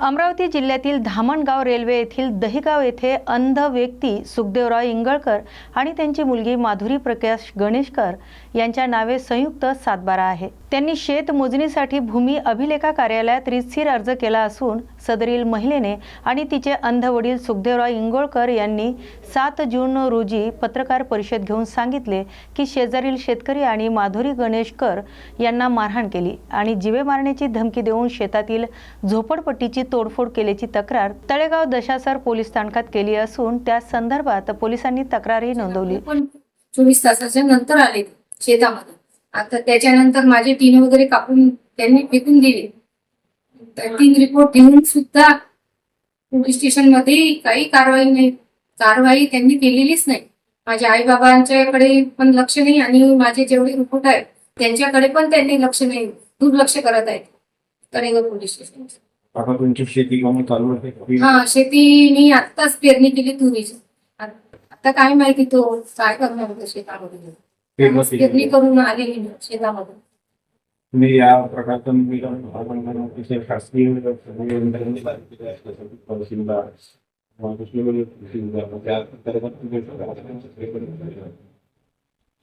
अमरावती जिल्ह्यातील धामणगाव रेल्वे येथील दहिगाव येथे अंध व्यक्ती सुखदेवराव इंगळकर आणि त्यांची मुलगी माधुरी प्रकाश गणेशकर यांच्या नावे संयुक्त सातबारा आहे. त्यांनी शेत मोजणीसाठी भूमी अभिलेखा कार्यालयात रितसीर अर्ज केला असून सदरील महिलेने आणि तिचे अंध वडील सुखदेवराव इंगोळकर यांनी सात जून रोजी पत्रकार परिषद घेऊन सांगितले की शेजारील शेतकरी आणि माधुरी गणेशकर यांना मारहाण केली आणि जीवे मारण्याची धमकी देऊन शेतातील झोपडपट्टीची तोडफोड केल्याची तक्रार तळेगाव दशासर पोलीस स्थानकात केली असून त्या संदर्भात पोलिसांनी तक्रारही नोंदवली. पण चोवीस तासाच्या नंतर आले शेतामध्ये. आता त्याच्यानंतर माझे टीन वगैरे कापून त्यांनी फेकून दिले. तीन रिपोर्ट देऊन सुद्धा पोलीस स्टेशनमध्ये काही कारवाई नाही. कारवाई त्यांनी केलेलीच नाही. माझ्या आई बाबांच्याकडे पण लक्ष नाही आणि माझे जेवढे रिपोर्ट आहेत त्यांच्याकडे पण त्यांनी लक्ष नाही दुर्लक्ष करत आहेत. तळेगाव पोलीस स्टेशन आता तुमची शेती कामं चालू आहे हा शेती मी आत्ताच पेरणी केली तुरीची. आता काय माहिती तो काय करणार होता शेतामध्ये? पेरणी? करून आलेली मी शेतामध्ये. तुम्ही या प्रकारचं मी आपण अतिशय शासकीय तहसीलदार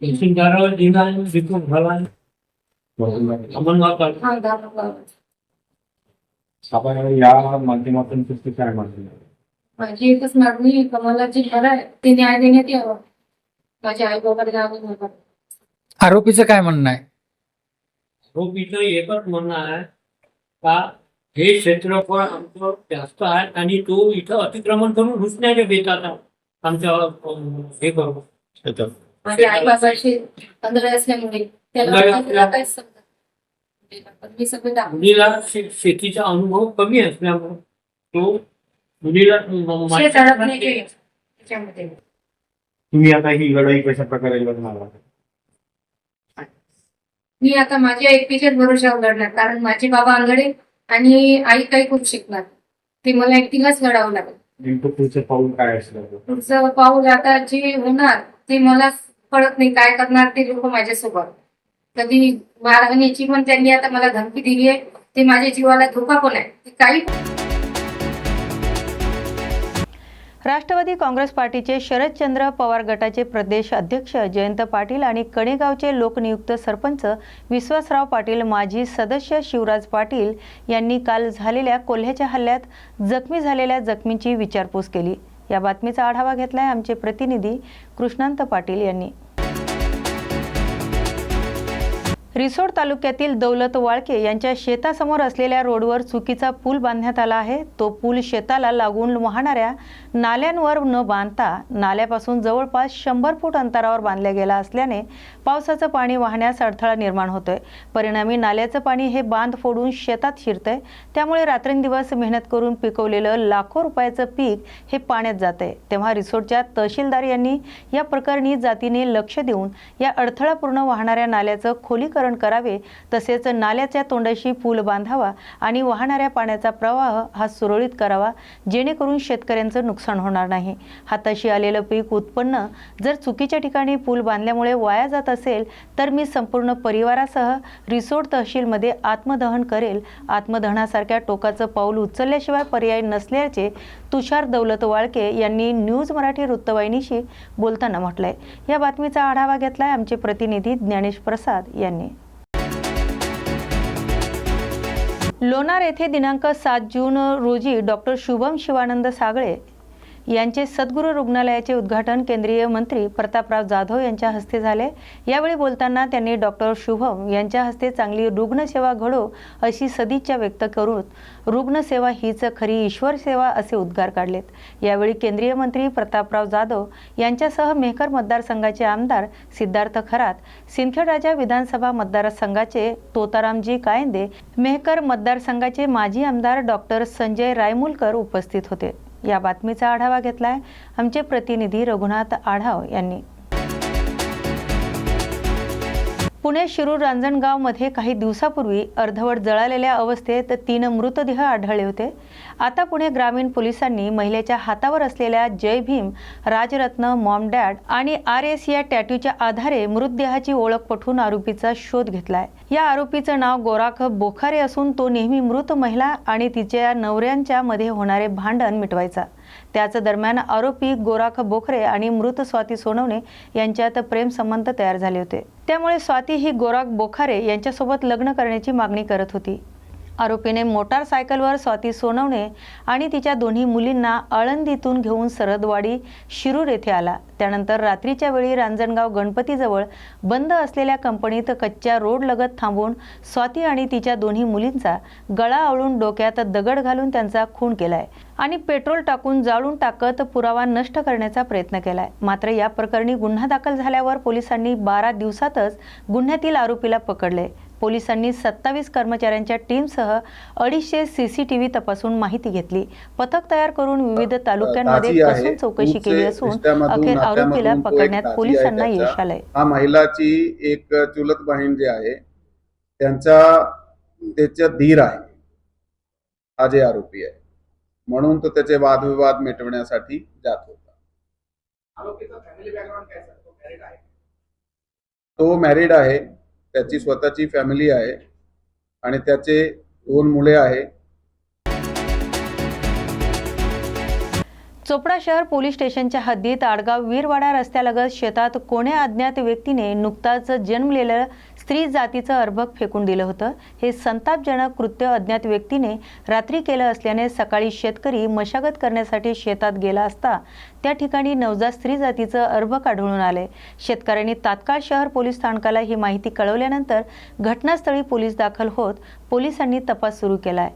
तहसीलदार जिल्हा अंमलगाव हा. आपण या माध्यमातून तुमची काय मागणी आहे? माझी एकच मागणी आहे का मला जे घर आहे ते न्याय देण्यात यावं माझ्या आई बाबा गावात आरोपीचं काय म्हणणं आहे आरोपीचं एकच म्हणणं आहे का हे क्षेत्रफळ आमचं जास्त आहे आणि तो इथं अतिक्रमण करून घुसण्याच्या बेतात आहे. आमच्या अं, हे करू माझ्या आई पंधरा असल्यामुळे त्याला पंधरा त्याला काहीच समजत नाही. पण मी सगळं दाखवलं. मुलीला शे- शेतीचा अनुभव कमी असल्यामुळे तो मुलीला त्याच्यामध्ये. तुम्ही आता ही लढाई कशा प्रकारे लढणार आहात? मी आता माझ्या एकटीच्याच भरोशावर लढणार कारण माझे बाबा आंगडे आणि आई काही करू शकणार ते मला एकटीलाच लढावं लागेल. नेमकं पुढचं पाऊल काय असलं पुढचं पाऊल आता जे होणार ते मला कळत नाही काय करणार ते लोक माझ्यासोबत. कधी मारहाणीची पण त्यांनी आता मला धमकी दिली आहे. ते माझ्या जीवाला धोका पण आहे. काही राष्ट्रवादी काँग्रेस पार्टीचे शरदचंद्र पवार गटाचे प्रदेश अध्यक्ष जयंत पाटील आणि कणेगावचे लोकनियुक्त सरपंच विश्वासराव पाटील माजी सदस्य शिवराज पाटील यांनी काल झालेल्या कोल्ह्याच्या हल्ल्यात जखमी झालेल्या जखमींची विचारपूस केली. या बातमीचा आढावा घेतलाय आमचे प्रतिनिधी कृष्णांत पाटील यांनी. रिसोड तालुक्यातील दौलत वाळके यांच्या शेतासमोर असलेल्या रोडवर चुकीचा पूल बांधण्यात आला आहे. तो पूल शेताला लागून वाहणाऱ्या नाल्यांवर न बांधता नाल्यापासून जवळपास शंभर फूट अंतरावर बांधला गेला असल्याने पावसाचं पाणी वाहण्यास अडथळा निर्माण होतोय. परिणामी नाल्याचं पाणी हे बांध फोडून शेतात शिरतंय. त्यामुळे रात्रंदिवस मेहनत करून पिकवलेलं लाखो रुपयाचं पीक हे पाण्यात जातंय. तेव्हा रिसोडच्या तहसीलदार यांनी या प्रकरणी जातीने लक्ष देऊन या अडथळापूर्ण वाहणाऱ्या नाल्याचं खोलीकरण करावे तसेच नाल्याच्या तोंडाशी पूल बांधावा आणि वाहणाऱ्या पाण्याचा प्रवाह हा सुरळीत करावा जेणेकरून शेतकऱ्यांचं नुकसान होणार नाही. हाताशी आलेलं पीक उत्पन्न जर चुकीच्या ठिकाणी पूल बांधल्यामुळे वाया जात असेल तर मी संपूर्ण परिवारासह रिसोड तहसीलमध्ये आत्मदहन करेल. आत्मदहनासारख्या टोकाचं पाऊल उचलल्याशिवाय पर्याय नसल्याचे तुषार दौलत वाळके यांनी न्यूज मराठी वृत्तवाहिनीशी बोलताना म्हटलंय. या बातमीचा आढावा घेतलाय आमचे प्रतिनिधी ज्ञानेश प्रसाद यांनी. लोणार येथे दिनांक सात जून रोजी डॉक्टर शुभम शिवानंद सागळे यांचे सद्गुरू रुग्णालयाचे उद्घाटन केंद्रीय मंत्री प्रतापराव जाधव यांच्या हस्ते झाले. यावेळी बोलताना त्यांनी डॉक्टर शुभम यांच्या हस्ते चांगली रुग्णसेवा घडो अशी सदिच्छा व्यक्त करून रुग्णसेवा हीच खरी ईश्वर सेवा असे उद्गार काढलेत. यावेळी केंद्रीय मंत्री प्रतापराव जाधव यांच्यासह मेहकर मतदारसंघाचे आमदार सिद्धार्थ खरात सिंदखेडराजा विधानसभा मतदारसंघाचे तोतारामजी कायंदे मेहकर मतदारसंघाचे माजी आमदार डॉक्टर संजय रायमुलकर उपस्थित होते. या बातमीचा आढावा घेतलाय. आमचे प्रतिनिधी रघुनाथ आढाव यांनी पुणे शिरूर रांजणगावमध्ये काही दिवसापूर्वी अर्धवट जळालेल्या अवस्थेत तीन मृतदेह आढळले होते. आता पुणे ग्रामीण पोलिसांनी महिलेच्या हातावर असलेल्या जय भीम राजरत्न मॉम डॅड आणि आर एस या टॅट्यूच्या आधारे मृतदेहाची ओळख पटवून आरोपीचा शोध घेतलाय. या आरोपीचं नाव गोराख बोखारे असून तो नेहमी मृत महिला आणि तिच्या नवऱ्यांच्या मध्ये होणारे भांडण मिटवायचा. त्याच दरम्यान आरोपी गोराख बोखरे आणि मृत स्वाती सोनवणे यांच्यात प्रेमसंबंध तयार झाले होते. त्यामुळे स्वाती ही गोराख बोखारे यांच्यासोबत लग्न करण्याची मागणी करत होती. आरोपीने मोटारसायकलवर स्वाती सोनवणे आणि तिच्या दोन्ही मुलींना आळंदीतून घेऊन सरदवाडी शिरूर येथे आला. त्यानंतर रात्रीच्या वेळी रांजणगाव गणपतीजवळ बंद असलेल्या कंपनीत कच्च्या रोडलगत थांबून स्वाती आणि तिच्या दोन्ही मुलींचा गळा आवळून डोक्यात दगड घालून त्यांचा खून केलाय आणि पेट्रोल टाकून जाळून टाकत पुरावा नष्ट करण्याचा प्रयत्न केलाय. मात्र या प्रकरणी गुन्हा दाखल झाल्यावर पोलिसांनी बारा दिवसातच गुन्ह्यातील आरोपीला पकडले. पोलिसांनी सत्तावीस कर्मचाऱ्यांच्या टीमसह अडीचशे सीसीटीव्ही तपासून माहिती घेतली. पथक तयार करून विविध तालुक्यांमध्ये. कसून चौकशी केली असून अखेर आरोपीला पकडण्यात पोलिसांना. यश आलंय. हा महिलाची एक चुलत बहीण जे आहे त्यांचा त्याच्या धीर आहे. हा जे आरोपी आहे. म्हणून तो त्याचे वादविवाद मिटवण्यासाठी जात होता. तो मॅरिड आहे. त्याची स्वतःची फॅमिली आहे आणि त्याचे दोन मुले आहे. चोपडा शहर पोलीस स्टेशनच्या हद्दीत आडगाव वीरवाडा रस्त्यालगत शेतात कोण्या अज्ञात व्यक्तीने नुकताच जन्मलेलं स्त्री जातीचं अर्भक फेकून दिलं होतं. हे संतापजनक कृत्य अज्ञात व्यक्तीने रात्री केलं असल्याने सकाळी शेतकरी मशागत करण्यासाठी शेतात गेला असता त्या ठिकाणी नवजात स्त्री जातीचं अर्भक आढळून आले. शेतकऱ्यांनी तात्काळ शहर पोलीस स्थानकाला ही माहिती कळवल्यानंतर घटनास्थळी पोलीस दाखल होत पोलिसांनी तपास सुरू केलाय.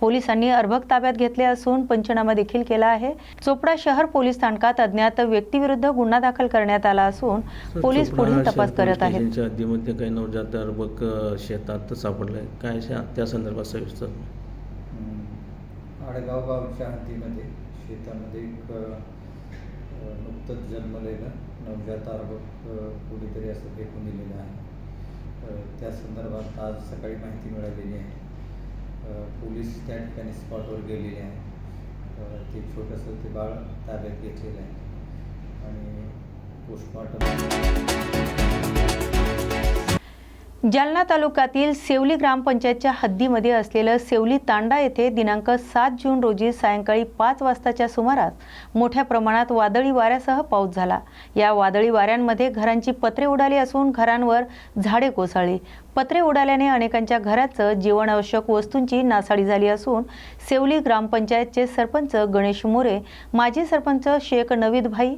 पोलिसांनी अर्भक ताब्यात घेतले असून पंचनामा देखील केला आहे. चोपडा शहर पोलीस स्थानकात अज्ञात व्यक्तीविरुद्ध गुन्हा दाखल करण्यात आला असून पोलीस पुढील तपास करत आहेत. हद्दीमध्ये काही नवजात अर्भक शेतात सापडलंय काय शा- त्या संदर्भात सविस्तर? आडगाव गावच्या हद्दीमध्ये शेतामध्ये एक नुकतंच जन्मलेलं नवजात अर्भक अ, कुणीतरी असं फेकून दिलेलं आहे. त्या संदर्भात आज सकाळी माहिती मिळालेली आहे. पोलीस त्या ठिकाणी स्पॉटवर गेलेले आहे ते छोटंसं ते बाळ ताब्यात घेतलेलं आहे. आणि पोस्टमॉर्टम जालना तालुक्यातील सेवली ग्रामपंचायतच्या हद्दीमध्ये असलेलं सेवली तांडा येथे दिनांक सात जून रोजी सायंकाळी पाच वाजताच्या सुमारास मोठ्या प्रमाणात वादळी वाऱ्यासह पाऊस झाला. या वादळी वाऱ्यांमध्ये घरांची पत्रे उडाली असून घरांवर झाडे कोसळली. पत्रे उडाल्याने अनेकांच्या घराचं जीवनावश्यक वस्तूंची नासाडी झाली असून सेवली ग्रामपंचायतचे सरपंच गणेश मोरे माजी सरपंच शेख नवीद भाई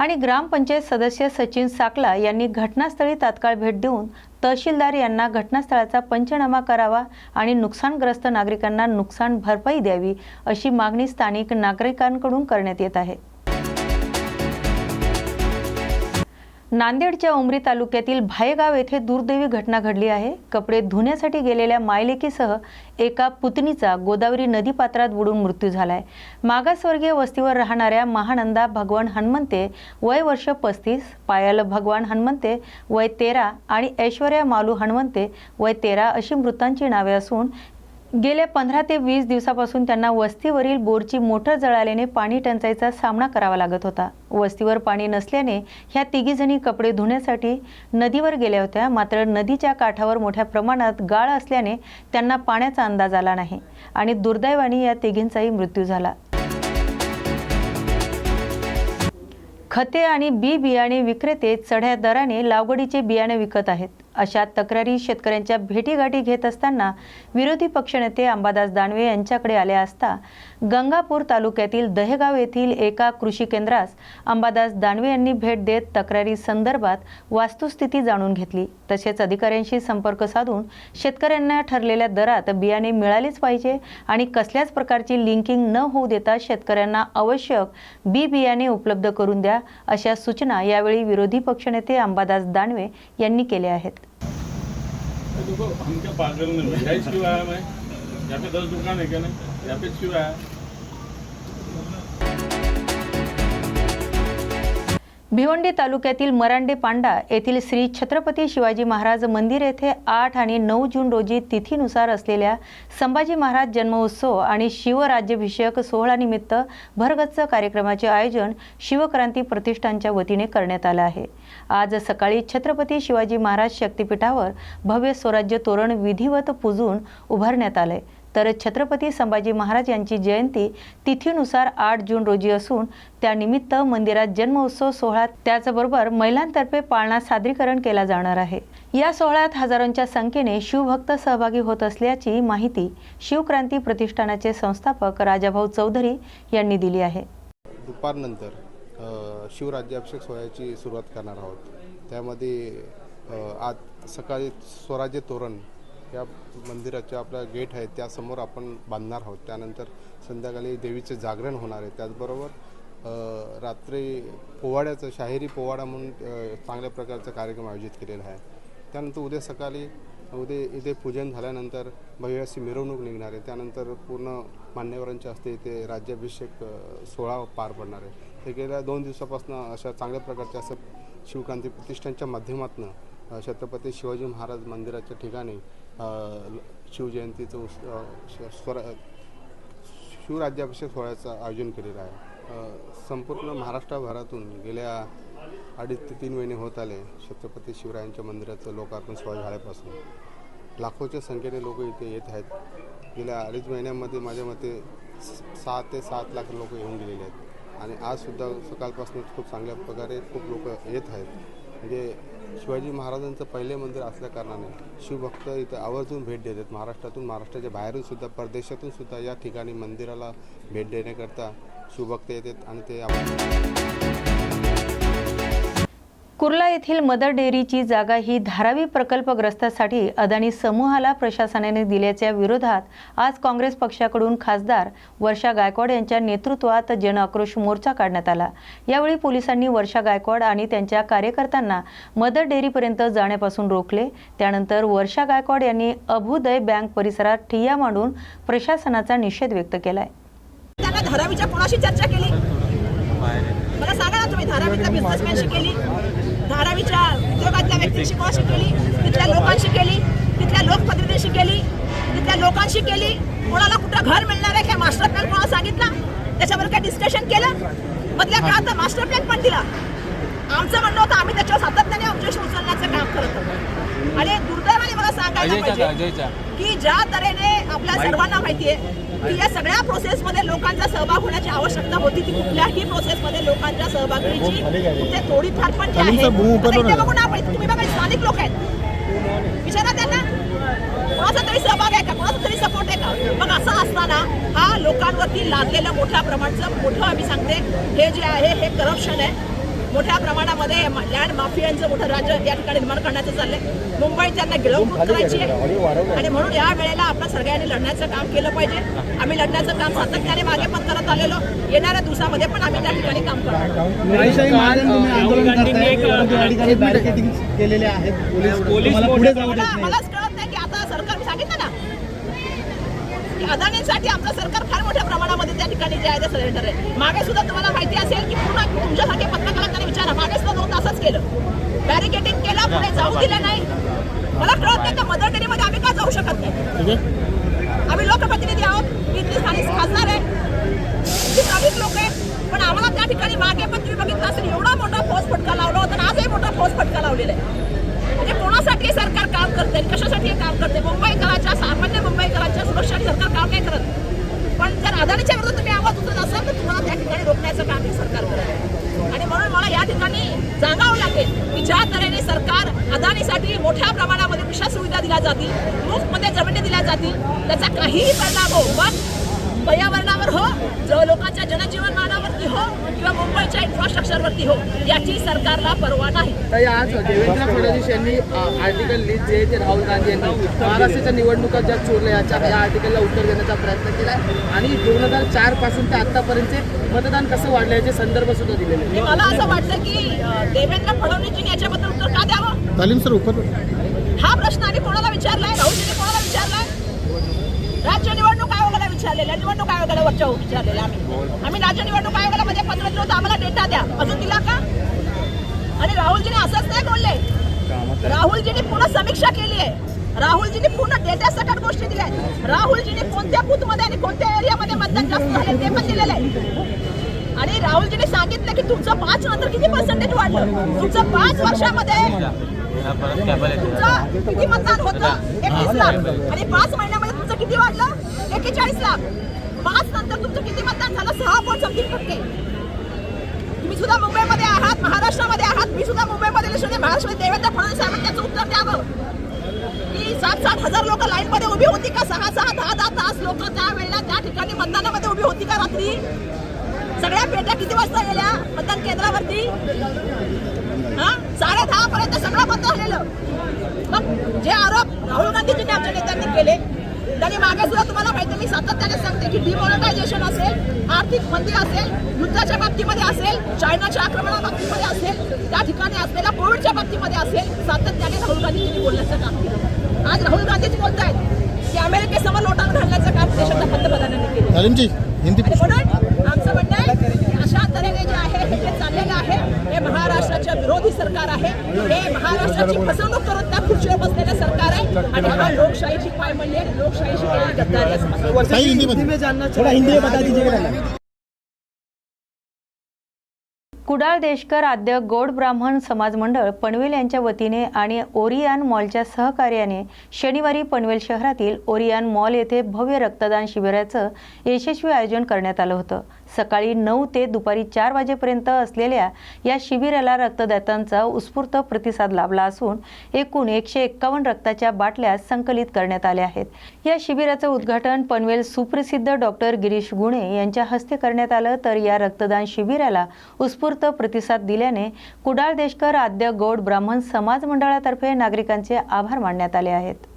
आणि ग्रामपंचायत सदस्य सचिन साकला यांनी घटनास्थळी तात्काळ भेट देऊन तहसीलदार यांना घटनास्थळाचा पंचनामा करावा आणि नुकसानग्रस्त नागरिकांना नुकसान भरपाई द्यावी अशी मागणी स्थानिक नागरिकांकडून करण्यात येत आहे. नांदेडच्या उमरी तालुक्यातील भायगाव येथे दुर्दैवी घटना घडली आहे. कपडे धुण्यासाठी गेलेल्या मायलेकीसह एका पुतणीचा गोदावरी नदीपात्रात बुडून मृत्यू झालाय. मागासवर्गीय वस्तीवर राहणाऱ्या महानंदा भगवान हनुमंते वय वर्ष पस्तीस पायल भगवान हनुमंते वय तेरा आणि ऐश्वर्या मालू हनुमंते वय तेरा अशी मृतांची नावे असून गेल्या पंधरा ते वीस दिवसापासून त्यांना वस्तीवरील बोरची मोटर जळाल्याने पाणी टंचाईचा सामना करावा लागत होता. वस्तीवर पाणी नसल्याने ह्या तिघीजणी कपडे धुण्यासाठी नदीवर गेल्या होत्या. मात्र नदीच्या काठावर मोठ्या प्रमाणात गाळ असल्याने त्यांना पाण्याचा अंदाज आला नाही आणि दुर्दैवाने या तिघींचाही मृत्यू झाला. खते आणि बी बियाणे विक्रेते चढ्या दराने लागवडीचे बियाणे विकत आहेत. अशा तक्रारी शेतकऱ्यांच्या भेटीगाठी घेत असताना विरोधी पक्षनेते अंबादास दानवे यांच्याकडे आले असता गंगापूर तालुक्यातील दहेगाव येथील एका कृषी केंद्रास अंबादास दानवे यांनी भेट देत तक्रारी संदर्भात वास्तुस्थिती जाणून घेतली. तसेच अधिकाऱ्यांशी संपर्क साधून शेतकऱ्यांना ठरलेल्या दरात बियाणे मिळालेच पाहिजे आणि कसल्याच प्रकारची लिंकिंग न होऊ देता शेतकऱ्यांना आवश्यक बी बियाणे उपलब्ध करून द्या द्या अशा सूचना यावेळी विरोधी पक्षनेते अंबादास दानवे यांनी केल्या आहेत. देखो हम क्या पागल नहीं यहाँ पे दस दुकान है क्या नहीं? यहाँ पे क्यों आया भिवंडी तालुक्यातील मरांडे पांडा येथील श्री छत्रपती शिवाजी महाराज मंदिर येथे आठ आणि नऊ जून रोजी तिथीनुसार असलेल्या संभाजी महाराज जन्मोत्सव आणि शिवराज्याभिषेक सोहळानिमित्त भरगच्च कार्यक्रमाचे आयोजन शिवक्रांती प्रतिष्ठानच्या वतीने करण्यात आलं आहे. आज सकाळी छत्रपती शिवाजी महाराज शक्तिपीठावर भव्य स्वराज्य तोरण विधिवत पुजून उभारण्यात आले तर छत्रपती संभाजी महाराज यांची जयंती तिथीनुसार आठ जून रोजी असून त्यानिमित्त मंदिरात जन्मोत्सव सोहळा त्याचबरोबर महिलांतर्फे पाळणा सादरीकरण केला जाणार आहे. या सोहळ्यात हजारोंच्या संख्येने शिवभक्त सहभागी होत असल्याची माहिती शिवक्रांती प्रतिष्ठानाचे संस्थापक राजाभाऊ चौधरी यांनी दिली आहे. दुपारनंतर शिवराज्याभिषेक सोहळ्याची सुरुवात करणार आहोत. त्यामध्ये आज सकाळी स्वराज्य तोरण या मंदिराच्या आपल्या गेट आहे त्यासमोर आपण बांधणार आहोत. त्यानंतर संध्याकाळी देवीचे जागरण होणार आहे. त्याचबरोबर रात्री पोवाड्याचं शाहिरी पोवाडा म्हणून चांगल्या प्रकारचा कार्यक्रम आयोजित केलेला आहे. त्यानंतर उद्या सकाळी उद्या इथे पूजन झाल्यानंतर भव्यशी मिरवणूक निघणार आहे. त्यानंतर पूर्ण मान्यवरांच्या हस्ते इथे राज्याभिषेक सोहळा पार पडणार आहे. ते गेल्या दोन दिवसापासून अशा चांगल्या प्रकारच्या असं शिवक्रांती प्रतिष्ठानच्या माध्यमातून छत्रपती शिवाजी महाराज मंदिराच्या ठिकाणी शिवजयंतीचं उस स्वरा श- स्वर शिवराज्याभिषेक सोहळ्याचं आयोजन केलेलं आहे. संपूर्ण महाराष्ट्रभरातून गेल्या अडीच ते तीन महिने होत आले छत्रपती शिवरायांच्या मंदिराचं लोकार्पण सोहळा झाल्यापासून लाखोच्या संख्येने लोक इथे येत आहेत. गेल्या अडीच महिन्यामध्ये माझ्या मते सहा ते सात लाख लोक येऊन गेलेले आहेत. आणि आजसुद्धा सकाळपासून खूप चांगल्या प्रकारे खूप लोक येत आहेत. म्हणजे शिवाजी महाराजांचं पहिले मंदिर असल्या कारणाने शिवभक्त इथं आवर्जून भेट देतात. महाराष्ट्रातून महाराष्ट्राच्या बाहेरून सुद्धा परदेशातून सुद्धा या ठिकाणी मंदिराला भेट देण्याकरता शिवभक्त येतात आणि ते आपण कुर्ला येथील मदर डेअरीची जागा ही धारावी प्रकल्पग्रस्तासाठी अदानी समूहाला प्रशासनाने दिल्याच्या विरोधात आज काँग्रेस पक्षाकडून खासदार वर्षा गायकवाड यांच्या नेतृत्वात जनआक्रोश मोर्चा काढण्यात आला. यावेळी पोलिसांनी वर्षा गायकवाड आणि त्यांच्या कार्यकर्त्यांना मदर डेअरीपर्यंत जाण्यापासून रोखले. त्यानंतर वर्षा गायकवाड यांनी अभुदय बँक परिसरात ठिय्या मांडून प्रशासनाचा निषेध व्यक्त केलाय. धारावीच्या कोणाशी चर्चा केली? मला सांगा ना तुम्ही धारावीतल्या बिझनेसमॅनशी केली? धारावीच्या उद्योगातल्या व्यक्तींशी कोणाशी केली? तिथल्या लोकांशी केली? तिथल्या लोकप्रतिनिधीशी केली? तिथल्या लोकांशी केली? कोणाला कुठं घर मिळणार आहे काय मास्टर प्लॅन कोणाला सांगितला? त्याच्यावर काय डिस्कशन केलं? मधल्या काळात मास्टर प्लॅन पण दिला. आमचं म्हणणं होतं आम्ही त्याच्यावर सातत्याने आमच्याशी उचलण्याचं काम करत होतो. आणि दुर्दैवाने मला सांगायला पाहिजे की ज्या तऱ्हेने आपल्या सर्वांना माहितीये की या सगळ्या प्रोसेस मध्ये लोकांचा सहभाग होण्याची आवश्यकता होती. ती कुठल्याही प्रोसेस मध्ये लोकांच्या सहभागाची कुठे थोडीफार पण जी आहे. आता इथे बघू ना आपण तुम्ही बघा स्थानिक लोक आहेत. विचारा त्यांना. कोणाचा तरी सहभाग आहे का? कोणाचा तरी सपोर्ट आहे का? मग असं असताना हा लोकांवरती लादलेलं मोठ्या प्रमाणाचं मोठं आम्ही सांगते हे जे आहे हे करप्शन आहे. मोठ्या प्रमाणामध्ये लँड माफियांचं मोठं राज्य या ठिकाणी निर्माण करण्याचं चाललंय. मुंबईत त्यांना गिळवणूक करायची आहे. आणि म्हणून या वेळेला आपण सगळ्यांनी लढण्याचं काम केलं पाहिजे. आम्ही लढण्याचं काम सातत्याने मागे पण करत आलेलो. येणाऱ्या दिवसामध्ये पण आम्ही त्या ठिकाणी काम करणार केलेले आहेत? पोलीस मला मलाच कळत नाही की आता सरकार सांगितलं ना अदानीसाठी आमचं सरकार फार मोठ्या प्रमाणामध्ये त्या ठिकाणी जे आहे ते सरेंडर आहे. मागे सुद्धा तुम्हाला माहिती असेल की पूर्ण तुमच्यासारख्या पत्रकारांना विचारा. मागे सुद्धा दोन तासच केलं. बॅरिकेटिंग केलं पुढे जाऊ दिलं नाही. मला कळत नाही का मदर डेअरीमध्ये आम्ही का जाऊ शकत नाही? आम्ही लोकप्रतिनिधी आहोत. मी इथली स्थानिक खासदार आहे. नागरिक लोक आहे पण आम्हाला त्या ठिकाणी मागे पण तुम्ही बघितलं असेल एवढा मोठा फौज फटका लावला होता आणि आजही मोठा फौज फटका लावलेला आहे म्हणजे कोणासाठी हे सरकार काम करते आणि कशासाठी हे काम करते मुंबईकरांच्या सामान्य मुंबईकरांच्या सुरक्षेसाठी सरकार काम नाही करत पण जर अदानीच्या विरोधात तुम्ही आवाज उचलत असाल तर तुम्हाला त्या ठिकाणी रोखण्याचं काम हे सरकार करत आणि म्हणून मला या ठिकाणी सांगावं लागेल की ज्या तऱ्हेने सरकार अदानीसाठी मोठ्या प्रमाणामध्ये कृषा सुविधा दिल्या जातील मुफ्तमध्ये जमिनी दिल्या जातील त्याचा काहीही परिणाम हो पण पर्यावरणावर हो जो लोकांच्या जनजीवनमानावरती हो किंवा मुंबईच्या इन्फ्रास्ट्रक्चरवरती हो याची सरकारला पर्वा नाही ताई आज देवेंद्र फडणवीस यांनी आर्टिकल लिस्ट जे आहे ते राहुल गांधी यांनी. महाराष्ट्राच्या निवडणुका ज्या चोरल्या याच्या या आर्टिकलला उत्तर देण्याचा प्रयत्न केला आणि दोन हजार चारपासून ते आतापर्यंतचे मतदान कसं वाढलं याचे संदर्भ सुद्धा दिलेले मला असं वाटतं की देवेंद्र फडणवीसजींनी याच्याबद्दल उत्तर का द्यावं? तालीम सर उपर. हा प्रश्न आम्ही कोणाला विचारलाय? राहुलजींनी कोणाला विचारलाय? राज्य निवडणूक आयोगाला विचारलेला निवडणूक आयोगाला वरच्या विचारलेला आम्ही. आम्ही राज्य निवडणूक आयोगाला मध्ये पत्र दिलं होतं आम्हाला डेटा द्या अजून दिला का? आणि राहुलजीने असंच नाही बोलले. राहुलजीने पुन्हा समीक्षा केली आहे. राहुलजीने पूर्ण डेटा सकट गोष्टी दिल्या आहेत. राहुलजीने कोणत्या मध्ये आणि कोणत्या एरियामध्ये मतदान जास्त झाले ते पण दिलेलं आहे. आणि राहुलजीने सांगितलं की तुमचं पाच नंतर किती पर्सेंटेज वाढलं? तुमचं पाच वर्षामध्ये तुमचं किती मतदान होतं? एकवीस लाख. आणि पाच महिन्यामध्ये तुमचं किती वाढलं? एकेचाळीस लाख. पाच नंतर तुमचं किती मतदान झालं? सहा पॉईंट समथिंग टक्के. सुद्धा मुंबईमध्ये आहात महाराष्ट्रामध्ये आहात. मी सुद्धा मुंबईमध्ये लक्ष महाराष्ट्रामध्ये देवेंद्र फडणवीस साहेबांनी त्याचं उत्तर द्यावं. की सात सात हजार लोक लाईनमध्ये उभी होती का? सहा सहा दहा दहा तास लोक त्या वेळेला त्या ठिकाणी मतदानामध्ये उभी होती का रात्री? सगळ्या पेट्या किती वाजता गेल्या मतदान केंद्रावरती? हा? साडे दहा पर्यंत सगळं बंद झालेलं. मग जे आरोप राहुल गांधीजींनी आमच्या नेत्यांनी केले त्यांनी मागे सुद्धा तुम्हाला माहिती मी सातत्याने सांगते की डिमॉनिटायझेशन असेल आर्थिक मंदी असेल युद्धाच्या बाबतीमध्ये असेल चायनाच्या आक्रमणा बाबतीमध्ये असेल त्या ठिकाणी असलेल्या कोविडच्या बाबतीमध्ये असेल सातत्याने राहुल गांधीजींनी बोलण्याचं काम केलं. आज राहुल गांधीजी बोलतायत की अमेरिकेसमोर लोटांना घालण्याचं काम देशाच्या पंतप्रधानांनी केलं. म्हणून आमचं म्हणणं आहे की अशा तऱ्हेने जे आहे हे जे चाललेलं आहे हे विरोधी सरकार आहे. हे महाराष्ट्राची फसवणूक करून त्या खुर्चीवर बसलेलं सरकार आहे. आणि हा लोकशाहीची पायमल्ली आहे लोकशाहीची केलेली गद्दारी असं मला वाटतं. हिंदी में जानना थोड़ा हिंदी में बता दीजिएगा कुडाळ देशकर आद्य गौड ब्राह्मण समाज मंडळ पनवेल यांच्या वतीने आणि ओरियान मॉलच्या सहकार्याने शनिवारी पनवेल शहरातील ओरियान मॉल येथे भव्य रक्तदान शिबिराचं यशस्वी आयोजन करण्यात आलं होतं. सकाळी नऊ ते दुपारी चार वाजेपर्यंत असलेल्या या शिबिराला रक्तदात्यांचा उत्स्फूर्त प्रतिसाद लाभला असून एकूण एकशे एक्कावन्न रक्ताच्या बाटल्या संकलित करण्यात आल्या आहेत. या शिबिराचं उद्घाटन पनवेल सुप्रसिद्ध डॉक्टर गिरीश गुणे यांच्या हस्ते करण्यात आलं. तर या रक्तदान शिबिराला उत्स्फूर्त प्रतिसाद दिल्याने कुडाळ देशकर आद्य गौड ब्राह्मण समाज मंडळातर्फे नागरिकांचे आभार मानण्यात आले आहेत.